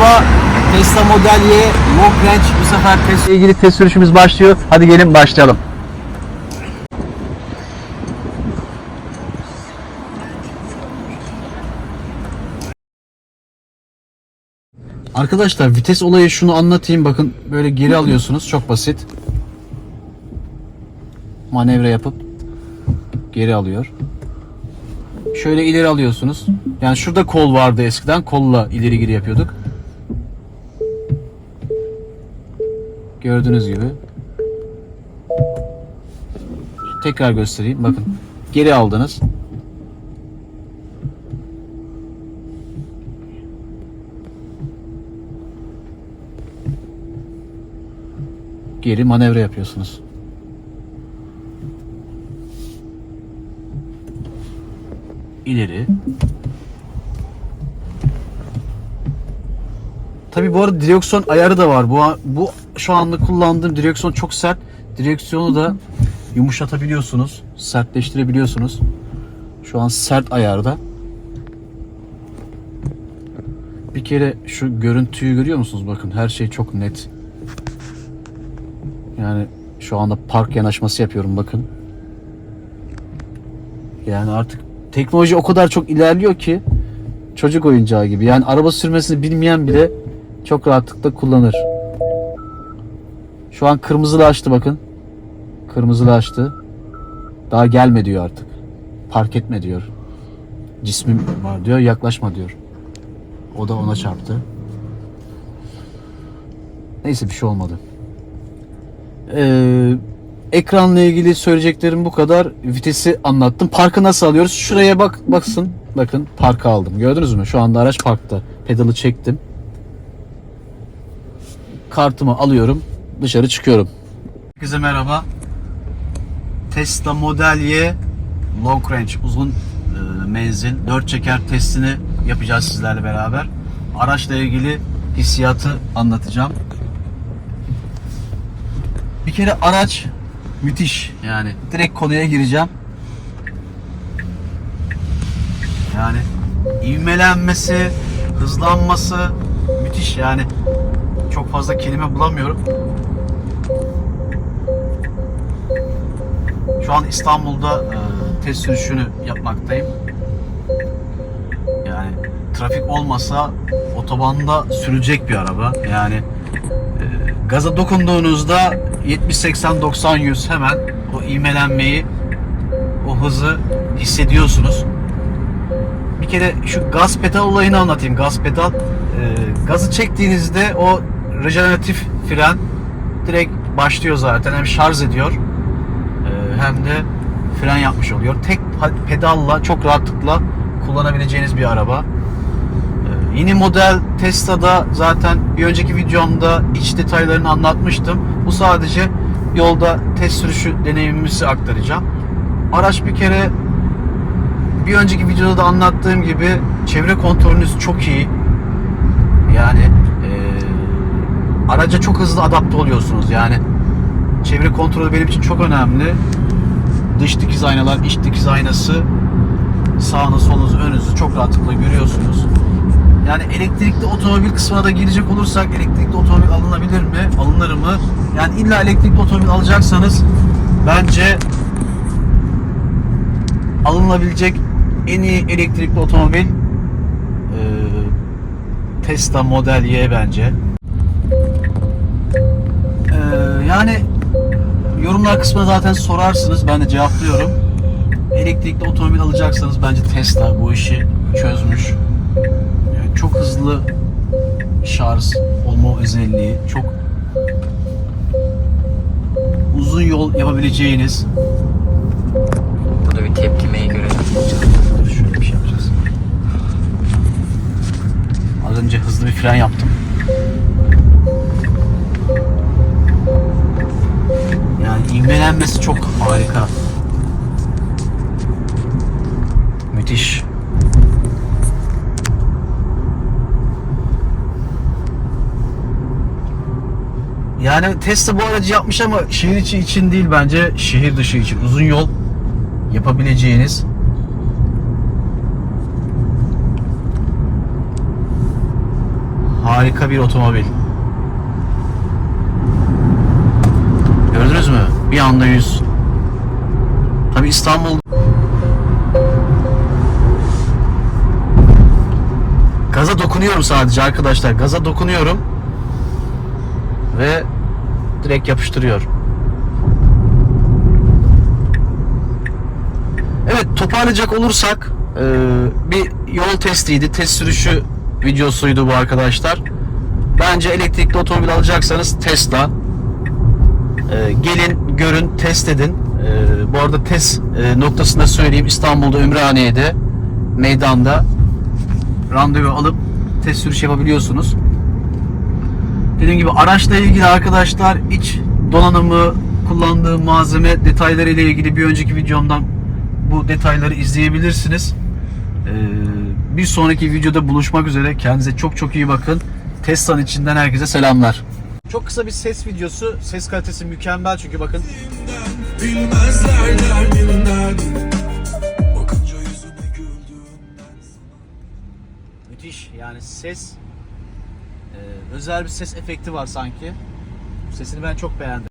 merhaba. Tesla Model Y Long Range bu sefer Tesla ilgili test sürüşümüz başlıyor. Hadi gelin başlayalım. Arkadaşlar vites olayı şunu anlatayım. Bakın böyle geri alıyorsunuz. Çok basit. Manevra yapıp geri alıyor. Şöyle ileri alıyorsunuz. Yani şurada kol vardı eskiden. Kolla ileri geri yapıyorduk. Gördüğünüz gibi. Tekrar göstereyim. Bakın. Geri aldınız. Geri manevra yapıyorsunuz. ileri. Tabi bu arada direksiyon ayarı da var. Bu bu şu anda kullandığım direksiyon çok sert. Direksiyonu da yumuşatabiliyorsunuz, sertleştirebiliyorsunuz. Şu an sert ayarda. Bir kere şu görüntüyü görüyor musunuz? Bakın her şey çok net. Yani şu anda park yanaşması yapıyorum bakın. Yani artık teknoloji o kadar çok ilerliyor ki çocuk oyuncağı gibi. Yani araba sürmesini bilmeyen bile çok rahatlıkla kullanır. Şu an kırmızılı açtı bakın. Kırmızılı açtı. Daha gelme diyor artık. Park etme diyor. Cismim var diyor. Yaklaşma diyor. O da ona çarptı. Neyse bir şey olmadı. Eee Ekranla ilgili söyleyeceklerim bu kadar. Vitesi anlattım. Parkı nasıl alıyoruz? Şuraya bak baksın. Bakın parkı aldım. Gördünüz mü? Şu anda araç parkta. Pedalı çektim. Kartımı alıyorum. Dışarı çıkıyorum. Herkese merhaba. Tesla Model Y Long Range uzun e, menzil 4 çeker testini yapacağız sizlerle beraber. Araçla ilgili hissiyatı anlatacağım. Bir kere araç müthiş yani. Direkt konuya gireceğim. Yani ivmelenmesi, hızlanması müthiş yani. Çok fazla kelime bulamıyorum. Şu an İstanbul'da e, test sürüşünü yapmaktayım. Yani trafik olmasa otobanda sürülecek bir araba. Yani e, gaza dokunduğunuzda 70 80 90 100 hemen o ivmelenmeyi o hızı hissediyorsunuz. Bir kere şu gaz pedal olayını anlatayım. Gaz pedal e, gazı çektiğinizde o rejeneratif fren direkt başlıyor zaten. Hem şarj ediyor e, hem de fren yapmış oluyor. Tek pedalla çok rahatlıkla kullanabileceğiniz bir araba. E, Yeni model Tesla'da zaten bir önceki videomda iç detaylarını anlatmıştım. Bu sadece yolda test sürüşü deneyimimizi aktaracağım. Araç bir kere bir önceki videoda da anlattığım gibi çevre kontrolünüz çok iyi. Yani araca çok hızlı adapte oluyorsunuz. Yani çevre kontrolü benim için çok önemli. Dış dikiz aynalar, iç dikiz aynası sağınız, solunuzu, önünüzü çok rahatlıkla görüyorsunuz. Yani elektrikli otomobil kısmına da girecek olursak elektrikli otomobil alınabilir mi? Alınır mı? Yani illa elektrikli otomobil alacaksanız bence alınabilecek en iyi elektrikli otomobil Tesla Model Y bence. Yani yorumlar kısmına zaten sorarsınız. Ben de cevaplıyorum. Elektrikli otomobil alacaksanız bence Tesla bu işi çözmüş. Yani çok hızlı şarj olma özelliği, çok uzun yol yapabileceğiniz Burada bir tepkimeyi görelim. Dur şöyle bir şey yapacağız. Az önce hızlı bir fren yaptım. Yani ivmelenmesi çok harika. Müthiş. Yani Tesla bu aracı yapmış ama şehir içi için değil bence şehir dışı için uzun yol yapabileceğiniz Harika bir otomobil. Gördünüz mü? Bir anda 100. Tabi İstanbul Gaza dokunuyorum sadece arkadaşlar. Gaza dokunuyorum. Ve direkt yapıştırıyor. Evet toparlayacak olursak e, bir yol testiydi. Test sürüşü videosuydu bu arkadaşlar. Bence elektrikli otomobil alacaksanız Tesla. E, gelin, görün, test edin. E, bu arada test e, noktasında söyleyeyim İstanbul'da Ümraniye'de meydanda randevu alıp test sürüş yapabiliyorsunuz. Dediğim gibi araçla ilgili arkadaşlar iç donanımı, kullandığı malzeme detayları ile ilgili bir önceki videomdan bu detayları izleyebilirsiniz. Ee, bir sonraki videoda buluşmak üzere. Kendinize çok çok iyi bakın. Tesla'nın içinden herkese selamlar. Çok kısa bir ses videosu. Ses kalitesi mükemmel çünkü bakın. Bilmezler derdinden Bakınca yüzüme güldüğünden Müthiş yani ses e, özel bir ses efekti var sanki. Sesini ben çok beğendim.